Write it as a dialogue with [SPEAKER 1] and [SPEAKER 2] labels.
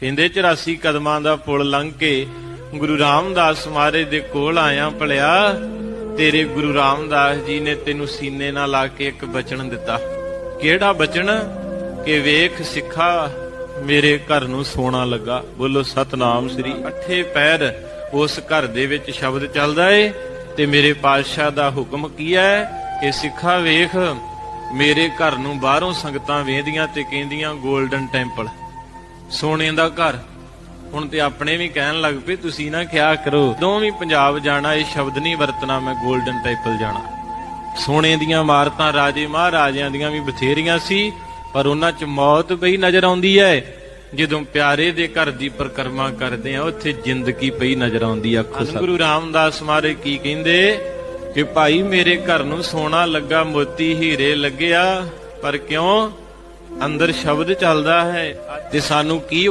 [SPEAKER 1] ਕਹਿੰਦੇ 84 ਕਦਮਾਂ ਦਾ ਪੁਲ ਲੰਘ ਕੇ ਗੁਰੂ ਰਾਮਦਾਸ ਮਹਾਰਾਜ ਦੇ ਕੋਲ ਆਇਆ, ਭਲਿਆ, ਤੇਰੇ ਗੁਰੂ ਰਾਮਦਾਸ ਜੀ ਨੇ ਤੈਨੂੰ ਸੀਨੇ ਨਾਲ ਲਾ ਕੇ ਇੱਕ ਬਚਨ ਦਿੱਤਾ। ਕਿਹੜਾ ਬਚਨ? ਕਿ ਵੇਖ ਸਿੱਖਾ, ਮੇਰੇ ਘਰ ਨੂੰ ਸੋਨਾ ਲੱਗਾ। ਬੋਲੋ, ਸਤਨਾਮ ਸ੍ਰੀ। ਅੱਠੇ ਪੈਰ ਉਸ ਘਰ ਦੇ ਵਿੱਚ ਸ਼ਬਦ ਚੱਲਦਾ ਏ, ਤੇ ਮੇਰੇ ਪਾਤਸ਼ਾਹ ਦਾ ਹੁਕਮ ਕੀ ਹੈ? ਕਿ ਸਿੱਖਾ ਵੇਖ, ਮੇਰੇ ਘਰ ਨੂੰ ਬਾਹਰੋਂ ਸੰਗਤਾਂ ਵੇਂਦੀਆਂ ਤੇ ਕਹਿੰਦੀਆਂ 골ਡਨ ਟੈਂਪਲ। ਸੋਨੇ ਦਾ ਘਰ। ਹੁਣ ਤੇ ਆਪਣੇ ਵੀ ਕਹਿਣ ਲੱਗ ਪਏ, ਤੁਸੀਂ ਨਾ ਕਿਹਾ ਕਰੋ ਜਦੋਂ ਵੀ ਪੰਜਾਬ ਜਾਣਾ, ਇਹ ਸ਼ਬਦ ਨਹੀਂ ਵਰਤਣਾ, ਮੈਂ 골ਡਨ ਟੈਂਪਲ ਜਾਣਾ। ਸੋਨੇ ਦੀਆਂ ਇਮਾਰਤਾਂ ਰਾਜੇ ਮਹਾਰਾਜਿਆਂ ਦੀਆਂ ਵੀ ਬਥੇਰੀਆਂ ਸੀ, ਪਰ ਉਹਨਾਂ 'ਚ ਮੌਤ ਪਈ ਨਜ਼ਰ ਆਉਂਦੀ ਹੈ ਜਦੋਂ ਪਿਆਰੇ ਦੇ ਘਰ ਦੀ ਪਰਿਕਰਮਾ ਕਰਦੇ ਆ, ਉੱਥੇ ਜ਼ਿੰਦਗੀ ਪਈ ਨਜ਼ਰ ਆਉਂਦੀ ਆ ਆਖੋ ਗੁਰੂ ਰਾਮਦਾਸ ਮਹਾਰਾਜ ਕੀ ਕਹਿੰਦੇ, ਕਿ ਭਾਈ ਮੇਰੇ ਘਰ ਨੂੰ ਸੋਨਾ ਲੱਗਾ, ਮੋਤੀ ਹੀਰੇ ਲੱਗਿਆ, ਪਰ ਕਿਉਂ? ਅੰਦਰ ਸ਼ਬਦ ਚੱਲਦਾ ਹੈ ਤੇ ਸਾਨੂੰ ਕੀ